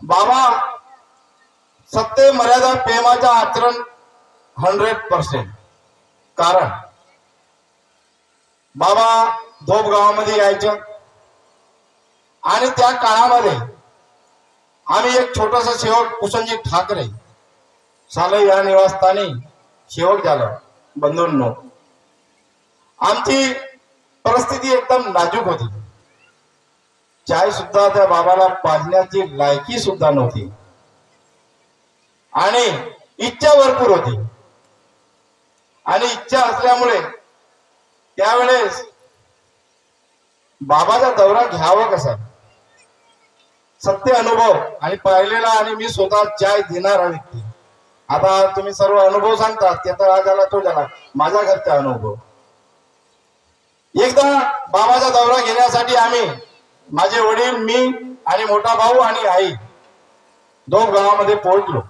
बाबा सत्य मर्यादा प्रेमाचं आचरण हंड्रेड पर्सेंट कारण बाबा धोप गावामध्ये यायचं. आणि त्या काळामध्ये आम्ही एक छोटासा शेवट कुसनजी ठाकरे साले या निवासस्थानी शेवट झालो. बंधूंनो आमची परिस्थिती एकदम नाजूक होती. चाय सुद्धा त्या बाबाला पाजण्याची लायकी सुद्धा नव्हती. आणि इच्छा भरपूर होती. आणि इच्छा असल्यामुळे त्यावेळेस बाबाचा दौरा घ्यावा कसा? सत्य अनुभव आणि पाहिलेला आणि मी स्वतः चाय देणारा व्यक्ती. आता तुम्ही सर्व अनुभव सांगतात त्याचा हा झाला तो झाला माझा घरचा अनुभव. एकदा बाबाचा दौरा घेण्यासाठी आम्ही माझे वडील मी आणि मोठा भाऊ आणि आई दोन गावामध्ये पोहोचलो.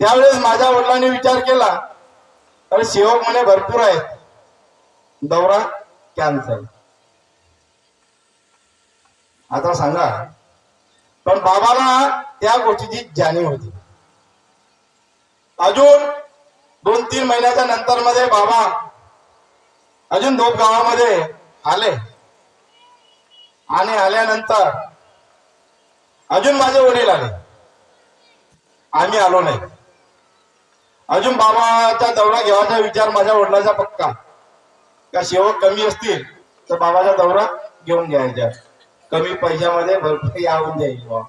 त्यावेळेस माझ्या वडिलांनी विचार केला अरे सेवक म्हणे भरपूर आहेत. दौरा कॅन्सल आता सांगा पण बाबाला त्या गोष्टीची जाणीव होती. अजून दोन तीन महिन्याच्या नंतर मध्ये बाबा अजून दोन गावामध्ये आले. आणि आल्यानंतर अजून माझे वडील आले. आम्ही आलो नाही. अजून बाबाचा दौरा घ्यावाचा विचार माझ्या वडिलाचा पक्का. का सेवक कमी असतील तर बाबाचा दौरा घेऊन घ्यायचा. कमी पैशामध्ये भरपूर यावून जाईल बा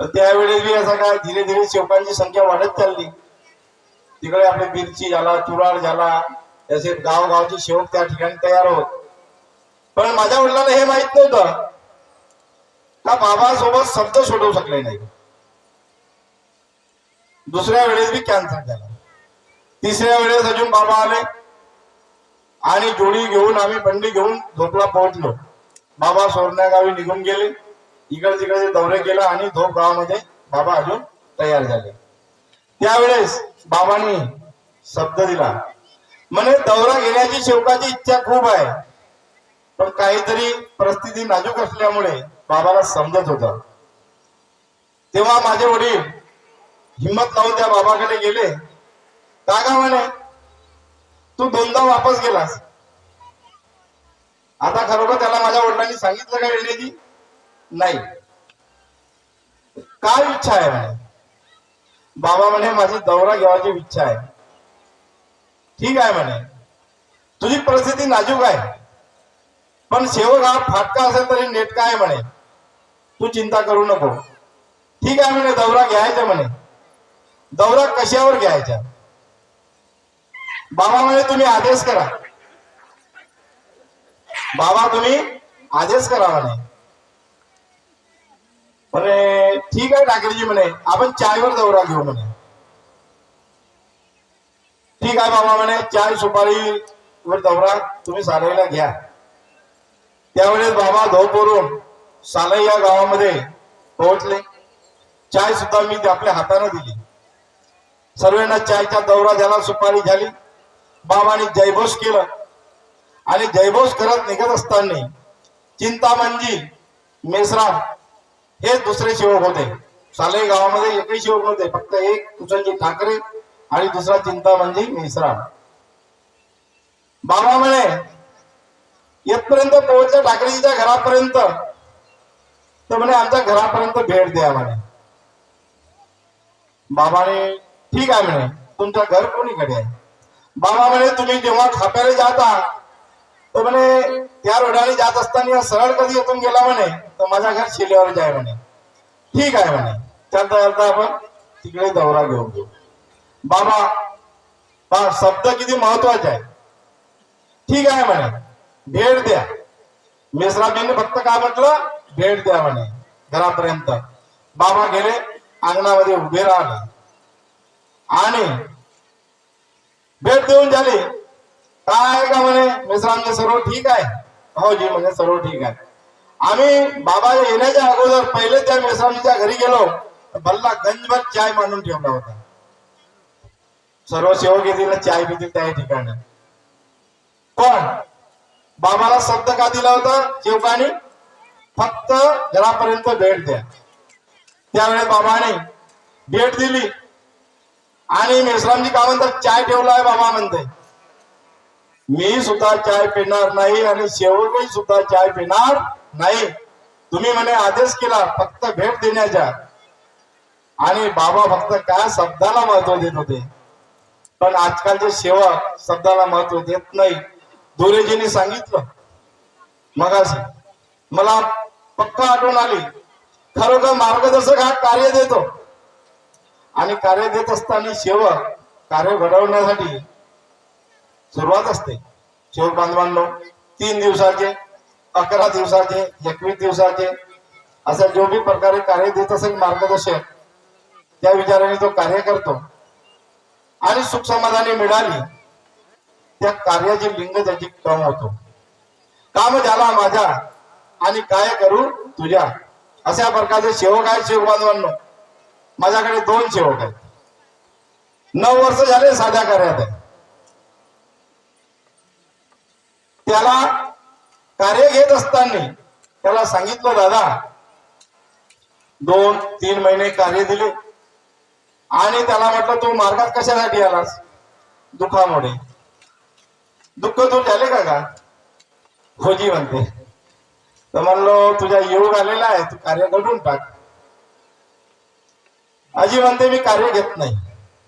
तर त्यावेळेस बी असं काय धीरे धीरे सेवकांची संख्या वाढत चालली. तिकडे आपले बिरची झाला चुराड झाला तसे गावगावचे सेवक त्या ठिकाणी तयार होत. पण माझ्या वडिलांना हे माहीत नव्हतं. का बाबासोबत शब्द सोडवू शकले नाही. दुसऱ्या वेळेस बी कॅन्सर झाला तिसऱ्या वेळेस अजून बाबा आले. आणि जोडी घेऊन आम्ही बंडी घेऊन झोपला पोहोचलो. बाबा सोरण्या गावी निघून गेले. इकडे तिकडे दौरे केला आणि झोप गावामध्ये बाबा अजून तयार झाले. त्यावेळेस बाबांनी शब्द दिला. म्हणे दौरा घेण्याची शेवकाची इच्छा खूप आहे. पण काहीतरी परिस्थिती नाजूक असल्यामुळे बाबाला समजत होत. तेव्हा माझे वडील हिंमत लावून त्या बाबाकडे गेले. काका म्हणे तू दोनदा वापस गेलास. आता खरोखर त्याला माझ्या वडिलांनी सांगितलं का येण्याची नाही. काय इच्छा आहे म्हणे? बाबा म्हणे माझी दौरा घ्यावाची इच्छा आहे. ठीक आहे म्हणे. तुझी परिस्थिती नाजूक आहे. पण सेवक हा फाटका असेल तरी नेटका आहे म्हणे? तू चिंता करू नको. ठीक आहे म्हणे दौरा घ्यायचा म्हणे. दौरा कशावर घ्यायचा? बाबा म्हणे तुम्ही आदेश करा. बाबा तुम्ही आदेश करा म्हणे. म्हणे ठीक आहे ठाकरेजी म्हणे आपण चायवर दौरा घेऊ म्हणे. ठीक आहे बाबा म्हणे चाय सुपारी वर दौरा तुम्ही सारायला घ्या. त्यावेळेस बाबा धोपवरून सालाई या गावामध्ये पोहोचले. चाय सुद्धा मी आपल्या हाताने दिली. सर्वांना चायचा दौरा झाला सुपारी झाली. बाबाने जयघोष केलं. आणि जयघोष करत निघत असताना चिंतामणजी मेसराम हे दुसरे सेवक होते. साले गावामध्ये एकही सेवक नव्हते फक्त एक कुशलजी ठाकरे आणि दुसरा चिंतामणजी मेसराम बाबा म्हणे येथपर्यंत पोहोचल्या ठाकरेजीच्या घरापर्यंत. तर म्हणे आमच्या घरापर्यंत भेट द्या म्हणे. बाबाने ठीक आहे म्हणे तुमचं घर कोणीकडे आहे? बाबा म्हणे तुम्ही जेव्हा खाप्याला जाता तर म्हणे त्या रोडाने जात असताना सरळ कधी येथून गेला म्हणे तर माझ्या घर शिलेवर जाय म्हणे. ठीक आहे म्हणे त्यानंतर अर्थ आपण तिकडे दौरा घेऊन घेऊ. बाबा पहा शब्द किती महत्त्वाचे आहे. ठीक आहे म्हणे भेट द्या. मेसराबींनी फक्त काय म्हटलं? भेट द्या म्हणे. घरापर्यंत. बाबा गेले अंगणामध्ये उभे राहिले. आणि भेट देऊन झाली. काय का म्हणे? मिश्रांचे सर्व ठीक आहे? हो जी म्हणे सर्व ठीक आहे. आम्ही बाबा येण्याच्या अगोदर पहिले त्या मिश्रांच्या घरी गेलो. भल्ला गंजभर चाय मांडून ठेवला होता. सर्व सेवक येतील चाय पितील त्या ठिकाणी. पण बाबाला शब्द का दिला होता? सेवकाने फक्त घरापर्यंत भेट द्या. त्यावेळेस बाबाने भेट दिली. आणि मेश्रामजी का म्हणतात चाय ठेवलाय बाबा म्हणते. मी सुद्धा चाय पिणार नाही आणि शेवटही सुद्धा चाय पिणार नाही. तुम्ही म्हणे आदेश केला फक्त भेट देण्याच्या आणि बाबा फक्त काय शब्दाला महत्त्व देत होते? पण आजकालचे सेवक शब्दाला महत्त्व देत नाही. धुरेजीने सांगितलं. मगाशी. मला पक्का आठवण आली. खरोखर मार्गदर्शक हा कार्य देतो. आणि कार्य देत असताना सेवक कार्य घडवण्यासाठी सुरुवात असते. शेवट बांधवांनो तीन दिवसाचे अकरा दिवसाचे एकवीस दिवसाचे असं जो बी प्रकारे कार्य देत असेल मार्गदर्शक त्या विचाराने तो कार्य करतो. आणि सुख समाधानी मिळाली. त्या कार्याचे लिंग त्याची क्रम होतो. काम झाला माझा आणि काय करू तुझ्या? अशा प्रकारचे सेवक आहेत शिव बांधवांनो. माझ्याकडे दोन सेवक आहेत. नऊ वर्ष झाले साध्या कार्यात आहे. त्याला कार्य घेत असताना त्याला सांगितलं दादा दोन तीन महिने कार्य दिले आणि त्याला म्हटलं तू मार्गात कशासाठी आलास? दुखामुळे. दुःख दूर झाले का का? होजी म्हणते. तर म्हणलो तुझा योग आलेला आहे तू कार्य घडून टाक. आजी म्हणते मी कार्य घेत नाही.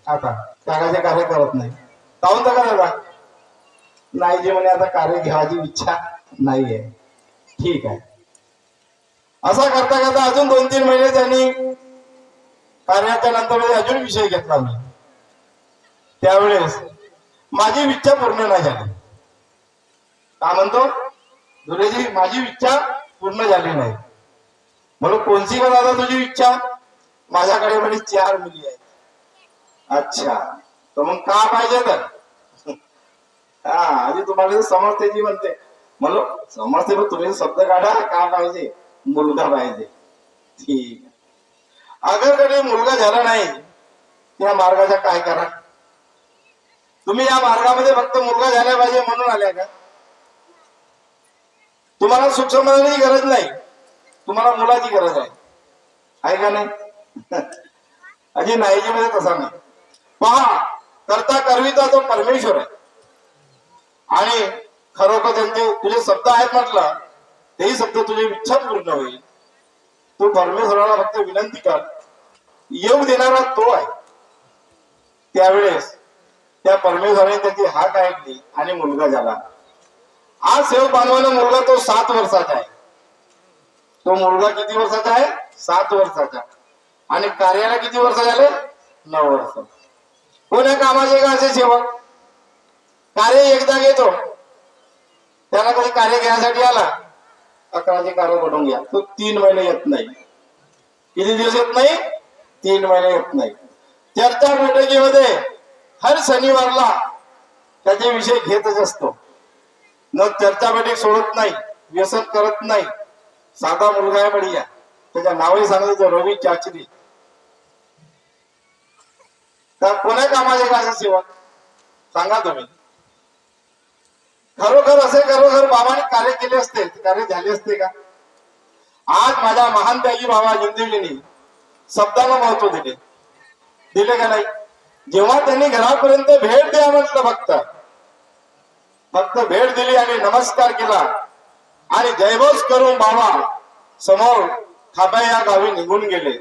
आता त्यागाचे कार्य करत नाही. जाऊन तर का दादा. नाही जी म्हणे आता कार्य घ्यायची इच्छा नाहीये. ठीक आहे. असा करता करता अजून दोन तीन महिने त्यांनी कार्याच्या नंतर अजून विषय घेतला मी त्यावेळेस माझी इच्छा पूर्ण नाही झाली. का म्हणतो? दुरेजी माझी इच्छा पूर्ण झाली नाही. म्हणून कोणती का दादा तुझी इच्छा? माझ्याकडे म्हणजे चार मुली आहेत. अच्छा. तर मग का पाहिजे तर? हा आधी तुम्हाला समजते जी म्हणते. म्हणलो समजते पण तुम्ही शब्द काढा का पाहिजे? मुलगा पाहिजे. ठीक आहे. अगर कधी मुलगा झाला नाही त्या मार्गाचा काय करा? तुम्ही या मार्गामध्ये फक्त मुलगा झाला पाहिजे म्हणून आल्या का? तुम्हाला सुख समाधानाची गरज नाही. तुम्हाला मुलाची गरज आहे. आहे का नाही? अजी नाहीजी मध्ये तसा नाही. पहा करता करविता तो परमेश्वर आहे. आणि खरोखर त्यांचे तुझे शब्द आहेत म्हटलं तेही शब्द तुझी इच्छा पूर्ण होईल. तू परमेश्वराला फक्त विनंती कर. योग देणारा तो आहे. त्यावेळेस त्या परमेश्वराने त्याची हाक ऐकली आणि मुलगा झाला. आज सेव बांधवाला मुलगा तो सात वर्षाचा आहे. तो मुलगा किती वर्षाचा आहे? सात वर्षाचा. आणि कार्याला किती वर्ष झाले? नऊ वर्ष. कोण्या कामाचे का असे सेवक? कार्य एकदा घेतो. त्याला कधी कार्य घेण्यासाठी आला? अकराचे कार्य घडून घ्या. तो तीन महिने येत नाही. किती दिवस येत नाही? तीन महिने येत नाही. चर्चा बैठकीमध्ये हर शनिवारला त्याचे विषय घेतच असतो. न चर्चा सोडत नाही व्यसन करत नाही. साधा मुलगा आहे बढिया. त्याच्या नावही सांगितलं रवी चाचरी तर कोण्या कामाचे का असे सांगा तुम्ही. खरोखर असे खरोखर बाबाने कार्य केले असते कार्य झाले असते का? आज माझ्या महान त्यागी बाबा जिंदगीने शब्दाला महत्त्व दिले. दिले का नाही? जेव्हा त्यांनी घरापर्यंत भेट द्या म्हटलं फक्त फक्त भेट दिली आणि नमस्कार केला. आणि जयघोष करून बाबा समोर खापा या गावी निघून गेले.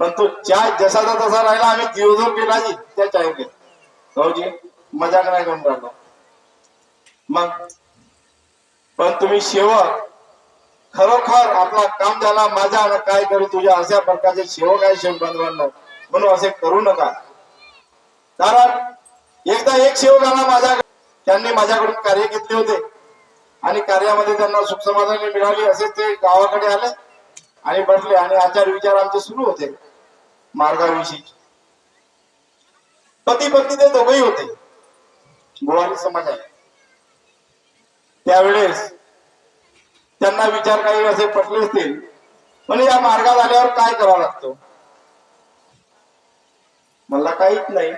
पण तो चाय जसाचा तसा राहिला आम्ही दिवसभर केला त्या चायने भाऊजी मजाक नाही करून राहिलो. मग पण तुम्ही शेवक खरोखर आपला काम झाला माझा काय करू तुझ्या अशा प्रकारचे सेवक आहे शेव बांधवांना म्हणून असे करू नका. कारण एकदा एक सेवक आला माझ्याकडे त्यांनी माझ्याकडून कार्य घेतले होते. आणि कार्यामध्ये त्यांना सुखसमाधानी मिळाली असेच ते गावाकडे आले आणि बसले आणि आचार विचार आमचे सुरू होते मार्गाविषयी. पती पत्नी ते दोघही होते. गोवारी समाज आहे. त्यावेळेस त्यांना विचार काही असे पटले असतील पण या मार्गात आल्यावर काय करावं लागतं? मला काहीच नाही.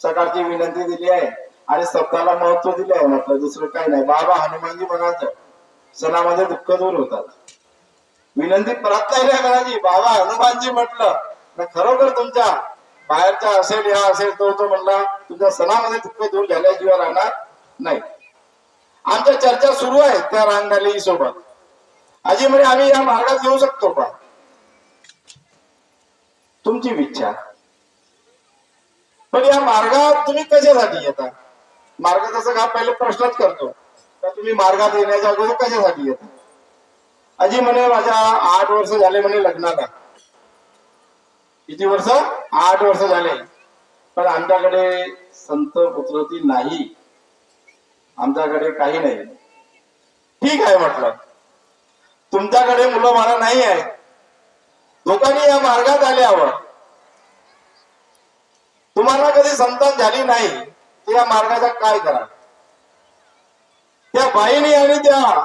सकाळची विनंती दिली आहे. आणि शब्दाला महत्त्व दिले आहे म्हटलं दुसरं काही नाही. बाबा हनुमानजी म्हणायचं सणामध्ये दुःख दूर होतात. विनंती प्राप्त नाही म्हणाजी बाबा हनुमानजी म्हटलं ना खरोखर तुमच्या बाहेरचा असेल या असेल तो तो म्हणला तुमच्या सणामध्ये दुःख दूर झाल्याशिवाय राहणार नाही. आमच्या चर्चा सुरू आहे त्या रांगाली सोबत. आजी म्हणजे आम्ही या मार्गात येऊ शकतो का? तुमची इच्छा. पण या मार्गात तुम्ही कशासाठी येता? मार्गदर्शक हा पहिले प्रश्नच करतो. तर तुम्ही मार्गात येण्याच्या अगोदर कशासाठी येत? अजी म्हणे माझ्या आठ वर्ष झाले म्हणे लग्नाला. किती वर्ष? आठ वर्ष झाले. पण आमच्याकडे संत पुत्रती नाही. आमच्याकडे काही नाही. ठीक आहे म्हटलं. तुमच्याकडे मुलं मला नाही आहे लोकांनी या मार्गात आल्यावर तुम्हाला कधी संतान झाली नाही. या मार्गाचा काय करा? त्या बाईने आणि त्या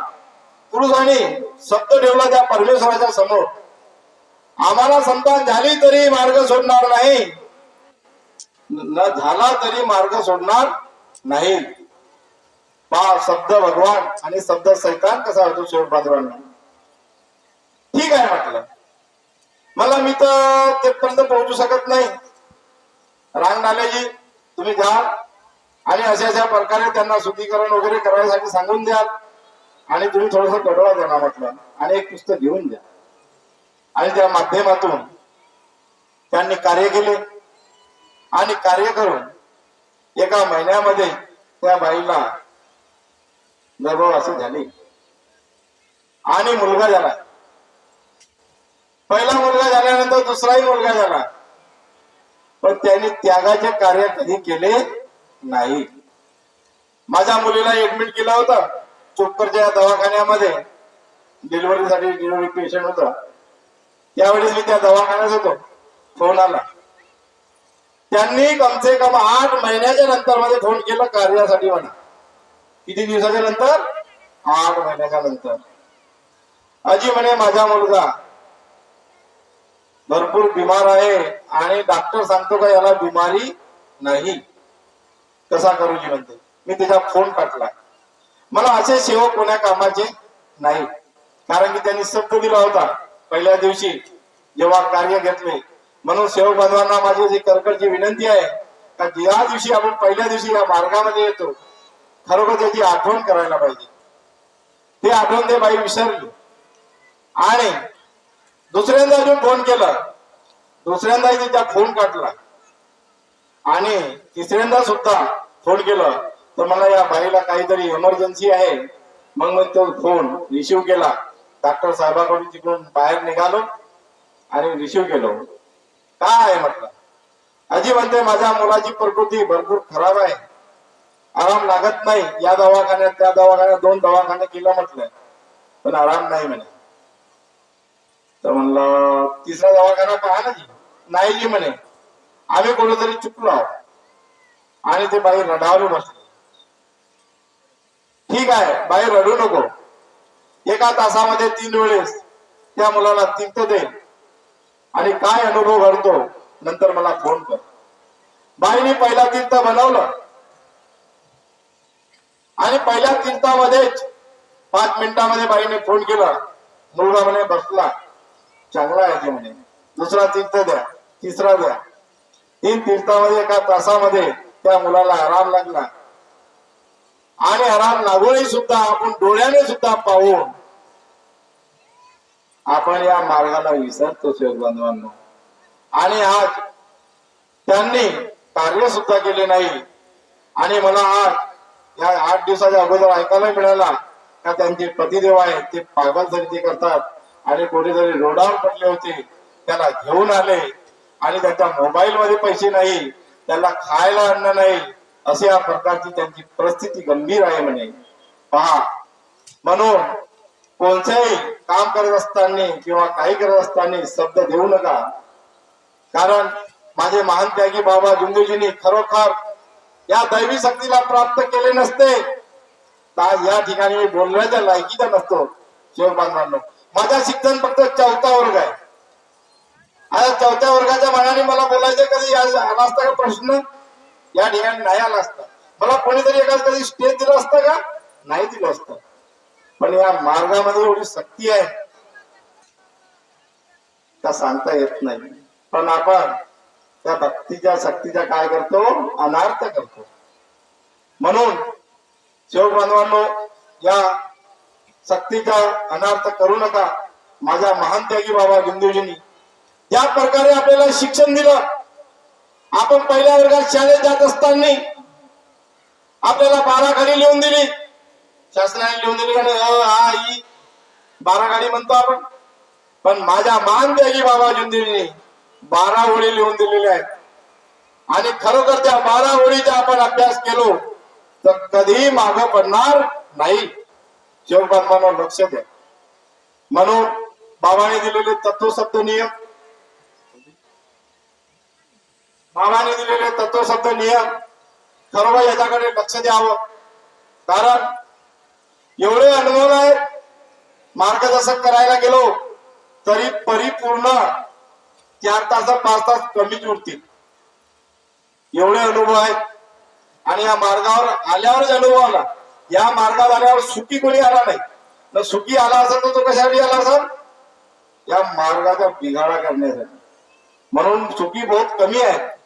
पुरुषाने शब्द ठेवला त्या परमेश्वराच्या समोर. आम्हाला संतान झाली तरी मार्ग सोडणार नाही. न झाला तरी मार्ग सोडणार नाही. पा शब्द भगवान आणि शब्द सैतान कसा होतो शेवट ठीक आहे म्हटलं. मला मी तर तेपर्यंत पोहोचू शकत नाही. रांग नालेजी तुम्ही जा. आणि अशा अशा प्रकारे त्यांना शुद्धीकरण वगैरे करायसाठी सांगून द्याल. आणि तुम्ही थोडस कडवा द्या म्हटलं. आणि एक पुस्तक घेऊन द्या. आणि त्या माध्यमातून त्यांनी कार्य केले. आणि कार्य करून एका महिन्यामध्ये त्या बाईला गर्भवासी झाली. आणि मुलगा झाला. पहिला मुलगा झाल्यानंतर दुसराही मुलगा झाला. पण त्यांनी त्यागाचे कार्य कधी केले? नाही. माझ्या मुलीला ऍडमिट केला होता. चोपकरच्या दवाखान्यामध्ये. डिलिव्हरीसाठी डिलिव्हरी पेशंट होता. त्यावेळेस मी त्या दवाखान्यात होतो. फोन आला. त्यांनी कमसे कम आठ महिन्याच्या नंतर मध्ये फोन केला कार्यासाठी म्हणा. किती दिवसाच्या नंतर? आठ महिन्याच्या नंतर. अजी म्हणे माझा मुलगा भरपूर बिमार आहे आणि डॉक्टर सांगतो का याला बिमारी नाही? कसा करू जिवंत? म्हणते मी त्याचा फोन काढला. मला असे सेवक कोण्या कामाचे नाही. कारण की त्यांनी शब्द दिला होता. पहिल्या दिवशी जेव्हा कार्य घेतले. म्हणून सेवक बांधवांना माझी जी कर्कडची विनंती आहे का ज्या दिवशी आपण पहिल्या दिवशी या मार्गामध्ये येतो खरोखर त्याची आठवण करायला पाहिजे. ते आठवण ते बाई विसरली. आणि दुसऱ्यांदा अजून फोन केला दुसऱ्यांदा तिचा फोन काढला. आणि तिसऱ्यांदा सुद्धा फोन केलं तर मला या बाईला काहीतरी इमर्जन्सी आहे. मग मग तो फोन रिसिव्ह केला. डॉक्टर साहेबांकडून तिकडून बाहेर निघालो आणि रिसिव्ह केलो. काय आहे म्हटलं? आजी म्हणते माझ्या मुलाची प्रकृती भरपूर खराब आहे. आराम लागत नाही. या दवाखान्यात त्या दवाखान्यात दोन दवाखाने केलं म्हटलं. पण आराम नाही म्हणे. तर म्हणलं तिसरा दवाखाना पहा ना जी? नाही जी म्हणे. आम्ही कुठेतरी चुकलो आहोत. आणि ते बाई रडावले बसले. ठीक आहे बाई रडू नको. एका तासामध्ये तीन वेळेस त्या मुलाला तीर्थ दे आणि काय अनुभव घडतो नंतर मला फोन कर. बाईने पहिला तीर्थ बनवलं. आणि पहिल्या तीर्थामध्येच पाच मिनिटामध्ये बाईने फोन केला. मुलगा म्हणे बसला. चांगला आहे ते म्हणे. दुसरा तीर्थ द्या. तिसरा द्या. तीन तीर्थामध्ये एका तासामध्ये त्या मुलाला आराम लागला. आणि आराम लागूनही सुद्धा आपण डोळ्याने सुद्धा पाहून आपण या मार्गाला विसरतो शेवट बांधवांना. आणि आज त्यांनी कार्य सुद्धा केले नाही. आणि मला आज या आठ दिवसाच्या अगोदर ऐकायला मिळाला का त्यांचे पतिदेव आहेत ते पागल तरी ते करतात. आणि कोणीतरी रोडावर पडले होते त्याला घेऊन आले. आणि त्यांच्या मोबाईल मध्ये पैसे नाही त्याला खायला अन्न नाही असे या प्रकारची त्यांची परिस्थिती गंभीर आहे म्हणे. पहा म्हणून कोणत्याही काम करत असताना किंवा काही करत असताना शब्द देऊ नका. कारण माझे महान त्यागी बाबा जुंदूजींनी खरोखर या दैवी शक्तीला प्राप्त केले नसते. तर या ठिकाणी मी बोलण्याच्या लायकीचा नसतो. शिवबांधवांना माझा शिक्षण फक्त चौथा वर्ग आहे. चौथ्या वर्गाच्या मनाने मला बोलायचं कधी? आला असता का प्रश्न? या ठिकाणी नाही आला असता. मला कोणीतरी एखाद कधी स्टेज दिलं असतं का? नाही दिलं असतं. पण या मार्गामध्ये एवढी सक्ती आहे. का सांगता येत नाही. पण आपण त्या भक्तीच्या सक्तीचा काय करतो? अनार्थ करतो. म्हणून शेवट बांधवांनो या सक्तीचा अनार्थ करू नका. माझ्या महान त्यागी बाबा गुंदेजींनी या प्रकारे आपल्याला शिक्षण दिलं. आपण पहिल्या वर्गात शाळेत जात असताना आपल्याला बारा गाडी लिहून दिली. शासनाने लिहून दिली आणि अ, आ बारा गाडी म्हणतो आपण. पण माझ्या मान त्यागी बाबा गुंदेजींनी बारा ओळी लिहून दिलेल्या आहेत. आणि खरोखर त्या बारा ओळीचा आपण अभ्यास केलो तर कधीही माग पडणार नाही. शिवबांना लक्ष द्या. म्हणून बाबाने दिलेले तत्वशब्द नियम मामाने दिलेले तत्वशब्द नियम खरोखर याच्याकडे लक्ष द्यावं. कारण एवढे अनुभव आहे मार्गदर्शन करायला गेलो तरी परिपूर्ण चार तास पाच तास कमीच उरतील. एवढे अनुभव आहेत. आणि या मार्गावर आल्यावरच अनुभव आला या मार्गावर आल्यावर सुखी कोणी आला नाही. न सुखी आला असेल तर तो कशासाठी आला असेल? या मार्गाचा बिघाडा करण्यासाठी. म्हणून सुखी बहुत कमी आहे.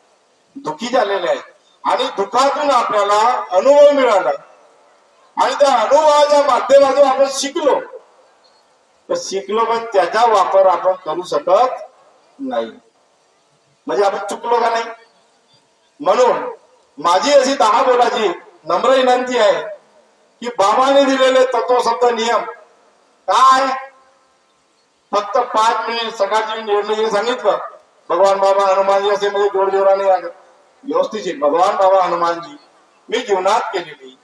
दुखी झालेले आहेत. आणि दुःखातून आपल्याला अनुभव मिळाला. आणि त्या अनुभवाच्या माध्यमातून आपण शिकलो. तर शिकलो पण त्याचा वापर आपण करू शकत नाही. म्हणजे आपण चुकलो का नाही? म्हणून माझी अशी दहा बोलाची नम्र विनंती आहे की बाबाने दिलेले तत्वशब्द नियम काय? फक्त पाच मिनिट सकाळची निर्णय सांगितलं. भगवान बाबा हनुमानजी असे म्हणजे जोडजोराने व्यवस्थित भगवान बाबा हनुमानजी मी जीवनात केलेली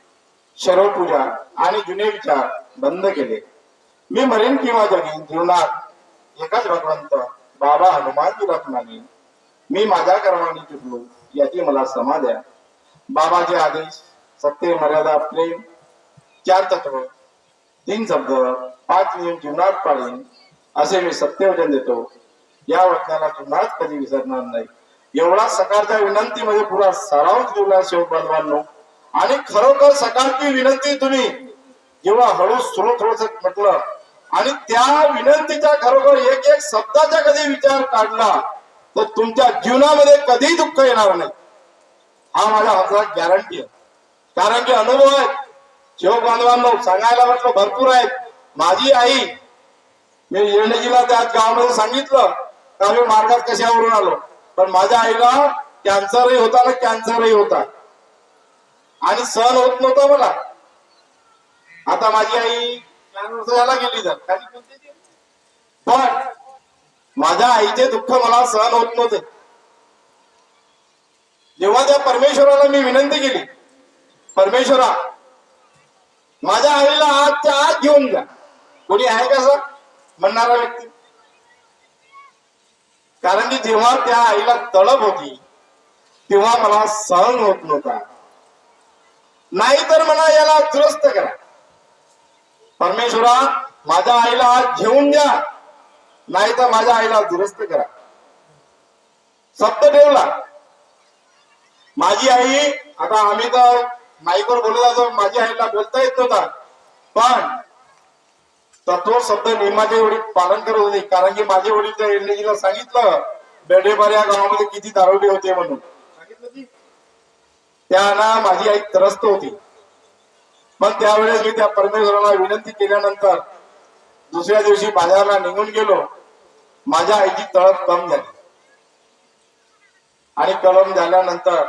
शरवपूजा आणि जुने विचार बंद केले. मी मरेन किंवा जगीन जीवनात एकच भगवंत बाबा हनुमानजी रत्नाने. मी माझ्या कर्माने चुकलो याची मला समा द्या. बाबाचे आदेश सत्य मर्यादा प्रेम चार तत्व तीन शब्द पाच नियम जीवनात पाळीन असे मी सत्य वचन देतो. या वचनाला जीवनात कधी विसरणार नाही. एवढा सकाळच्या विनंतीमध्ये पुरा सराव दिला शेवट बांधवांनो आणि खरोखर सकाळची विनंती तुम्ही जेव्हा हळू सुरू थोडस म्हटलं आणि त्या विनंतीचा खरोखर एक एक शब्दाचा कधी विचार काढला तर तुमच्या जीवनामध्ये कधीही दुःख येणार नाही. हा माझ्या हातात गॅरंटी आहे. कारण की अनुभव आहे शिव बांधवांनो सांगायला म्हटलं भरपूर आहेत. माझी आई मी येणजीला त्या गावामध्ये सांगितलं का मी मार्गात कशावरून आलो? पण माझ्या आईला कॅन्सरही होता ना कॅन्सरही होता. आणि सहन होत नव्हता मला. आता माझी आई चार गेली जर. पण माझ्या आईचे दुःख मला सहन होत नव्हते. जेव्हा त्या परमेश्वराला मी विनंती केली परमेश्वरा माझ्या आईला आजच्या आत घेऊन जा. कोणी आहे का सर म्हणणारा व्यक्ती? कारण की जेव्हा त्या आईला तळप होती तेव्हा मला सहन होत नव्हता. नाही तर याला दुरुस्त करा. परमेश्वरा माझ्या आईला आज घेऊन द्या. नाही तर माझ्या आईला दुरुस्त करा. सप्त ठेवला माझी आई आता आम्ही तर माईकवर बोलत असो माझी आईला बोलता येत नव्हता. पण तत्व शब्द नियमाचे वडील पालन करत होते. कारण की माझे वडील त्या एलडीजीला सांगितलं बेडेबार या गावामध्ये किती दारोडे होते म्हणून. त्यांना माझी आई त्रस्त होती. पण त्यावेळेस मी त्या परमेश्वराला विनंती केल्यानंतर दुसऱ्या दिवशी बाजारला निघून गेलो. माझ्या आईची तळप कम झाली. आणि कलम झाल्यानंतर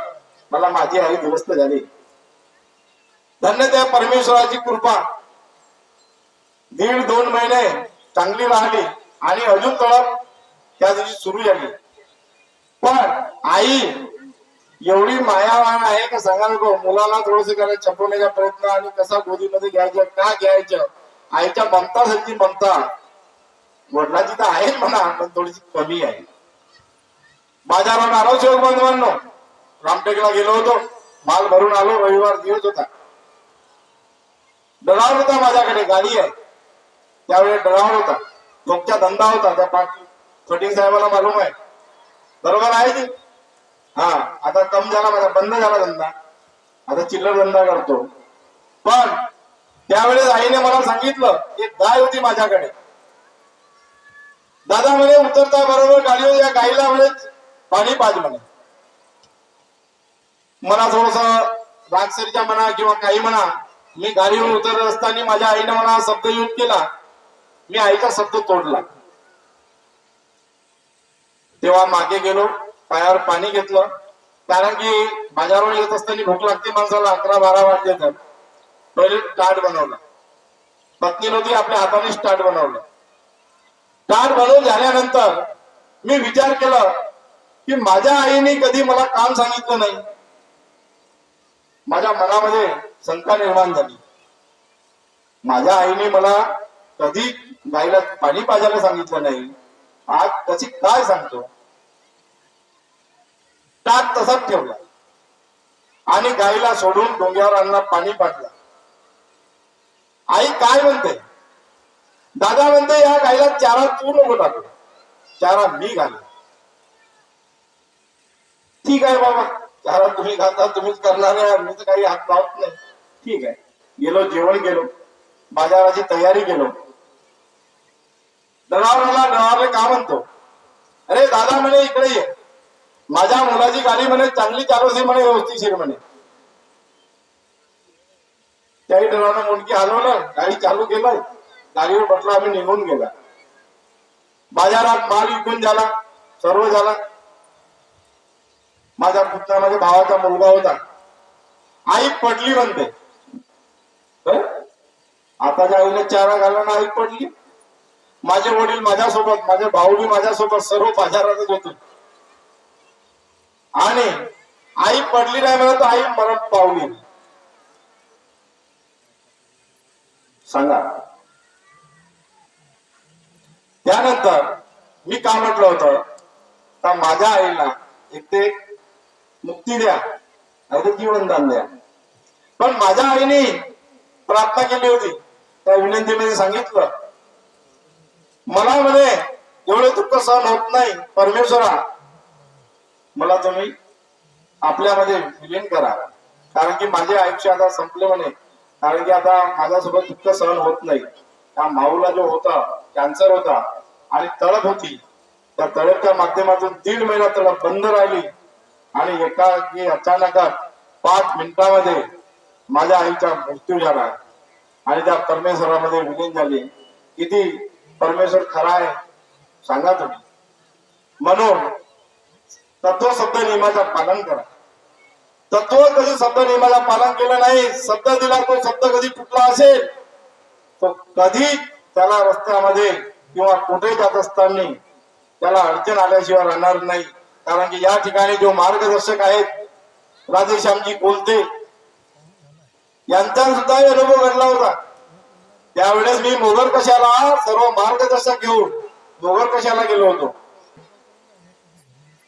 मला माझी आई दुरुस्त झाली. धन्य त्या परमेश्वराची कृपा. दीड दोन महिने चांगली राहिली आणि अजून तळप त्या दिवशी सुरू झाली. पण आई एवढी मायावान आहे का सांगा नको मुलाला थोडस करायचं छपवण्याचा प्रयत्न आणि कसा गोदीमध्ये घ्यायचं का घ्यायचं आईच्या ममतासारखी ममता वडिलाची तर आहे म्हणा पण थोडीशी कमी आहे. बाजारात आलो शेवक बांधवांनो रामटेकला गेलो होतो. माल भरून आलो रविवार दिवस होता. डरावर होता माझ्याकडे गाडी आहे. त्यावेळी डरावर होता. तुमचा धंदा होता. त्या पाटील फटिंग साहेबाला मालूम आहे. बरोबर आहे की? हा. आता कम झाला माझा बंद झाला धंदा. आता चिल्लर धंदा करतो. पण त्यावेळेस आईने मला सांगितलं एक गाय होती माझ्याकडे. दादा म्हणे उतरता बरोबर गाडीवर या गायीला म्हणे पाणी पाज म्हणे. मला थोडस रागसरीच्या म्हणा किंवा काही म्हणा मी गाडीवर उतरत असताना माझ्या आईने मला शब्द यूज केला. मी आईचा शब्द तोडला. तेव्हा मागे गेलो पायावर पाणी घेतलं. कारण की बाजारावर येत असताना भूक लागते माणसाला अकरा बारा वाजले तर. पहिले स्टार्ट बनवलं. पत्नी नव्हती आपल्या हाताने स्टार्ट बनवलं. स्टार्ट बनवून झाल्यानंतर मी विचार केला की माझ्या आईने कधी मला काम सांगितलं नाही. माझ्या मनामध्ये शंका निर्माण झाली. माझ्या आईने मला कधी गायला पाणी पाजायला सांगितलं नाही. आज कशी काय सांगतो? टाक तसाच ठेवला. आणि गाईला सोडून डोंग्यावर पाणी पाटला आई काय म्हणते? दादा म्हणते या गाईला चारा तू नको टाकू. चारा मी घाल. ठीक आहे बाबा. चारा तुम्ही घालता तुम्हीच करणार आहे. मी तर काही हात लावत नाही. ठीक आहे. गेलो जेवण गेलो. बाजाराची तयारी केलो जनावराला जनावरले का म्हणतो? अरे दादा म्हणे इकडे ये. माझ्या मुलाची गाडी म्हणे चांगली चालवशी म्हणे व्यवस्थितशीर म्हणे. त्याही डरावनं मुलगी हलवलं गाडी चालू केलं गाडीवर बसला आम्ही निघून गेला. बाजारात माल विकून झाला सर्व झाला. माझ्या पुत्रा माझ्या भावाचा मुलगा होता. आई पडली म्हणते. आताच्या आईने चारा घालणं आई पडली. माझे वडील माझ्यासोबत माझे भाऊ बी माझ्यासोबत सर्व बाजारातच होते. आणि आई पडली नाही म्हणत आई मरण पावली. सांगा. त्यानंतर मी का म्हटलं होतं का माझ्या आईला एक ते मुक्ती द्या नाही तर जीवनदान द्या. पण माझ्या आईने प्रार्थना केली होती. त्या विनंतीमध्ये सांगितलं मला म्हणे एवढे दुःख सहन होत नाही. परमेश्वरा मला तुम्ही आपल्यामध्ये विलीन करा. कारण की माझे आयुष्य आता संपले म्हणे. कारण की आता माझ्यासोबत दुःख सहन होत नाही. त्या माऊला जो होता कॅन्सर होता आणि तळप होती त्या तळपच्या माध्यमातून दीड महिना तळप बंद राहिली आणि एका अचानक पाच मिनिटामध्ये माझ्या आईचा मृत्यू झाला आणि त्या परमेश्वरामध्ये विलीन झाली. किती परमेश्वर खरा आहे. सांगा तुम्ही. म्हणून तत्व शब्द नियमाचा पालन करा. तत्व कधी शब्द नियमाचा पालन केलं नाही शब्द दिला तो शब्द कधी तुटला असेल तो कधी त्याला रस्त्यामध्ये किंवा कुठे जात असताना त्याला अडचण आल्याशिवाय राहणार नाही. कारण की या ठिकाणी जो मार्गदर्शक आहेत राधेश्यामजी कोलते यांचा सुद्धा अनुभव घडला होता. त्यावेळेस मी मोगर कशाला सर्व मार्गदर्शक घेऊन मोगर कशाला गेलो होतो.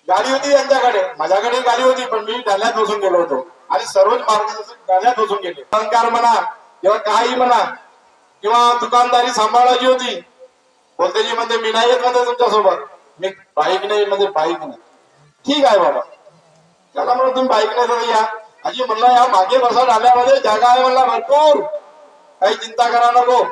गाडी होती त्यांच्याकडे माझ्याकडे गाडी होती पण मी डाल्यात बसून गेलो होतो. आणि सर्वच मार्गदर्शक डाल्यात बसून गेले. अलंकार म्हणा किंवा काही म्हणा किंवा दुकानदारी सांभाळायची होती बोलतेजी म्हणते मी नाही येत म्हणते तुमच्यासोबत. मी बाईक नाही म्हणजे बाईक नाही. ठीक आहे बाबा. त्याला म्हणून तुम्ही बाईक नाही तर या. आजी म्हणलं या मागे बसा डाल्यामध्ये जागा आहे म्हणला भरपूर. काही चिंता करा नको.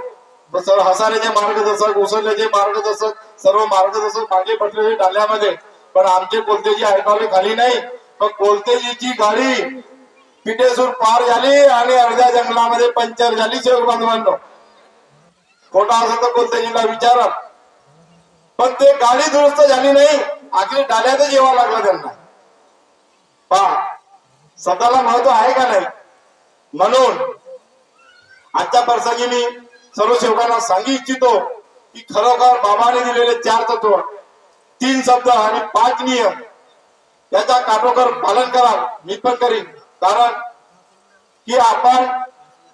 बस हसारेचे मार्गदर्शक उसरल्याचे मार्गदर्शक सर्व मार्गदर्शक मागे पडलेले डाल्यामध्ये. पण आमचे कोलतेजी ऐकावले खाली नाही. पण कोलतेजीची गाडी पिठेसूर पार झाली आणि अर्ध्या जंगलामध्ये पंचर झाली शेवट बांधवांनो खोटा असं तर कोलतेजीला विचारा. पण ते गाडी दुरुस्त झाली नाही. आखरी डाल्यातच येवा लागला त्यांना. पहा स्वतःला महत्त्व आहे का नाही? म्हणून आजच्या प्रसंगी मी सर्व सेवकांना सांगू इच्छितो की खरोखर बाबाने दिलेले चार तत्व तीन शब्द आणि पाच नियम याचा काटोकर पालन करा मी पण करीन. कारण की आपण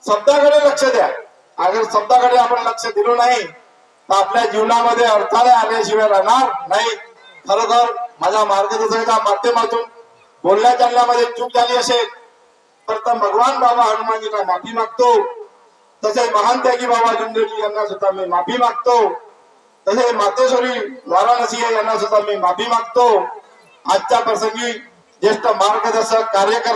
शब्दाकडे लक्ष द्या. अगर शब्दाकडे आपण लक्ष दिलो नाही तर आपल्या जीवनामध्ये अडथळे आल्याशिवाय राहणार नाही. खरोखर माझ्या मार्गदर्शनाच्या माध्यमातून बोलण्या चालण्यामध्ये चूक झाली असेल तर तर भगवान बाबा हनुमानजीला माफी मागतो. तसे महान त्यागी बाबा जुंदेजी यांना सुद्धा मी माफी मागतो. तसे मातेश्वरी वाराणसी यांना सुद्धा मी माफी मागतो. आजच्या प्रसंगी ज्येष्ठ मार्गदर्शक कार्यकर्ते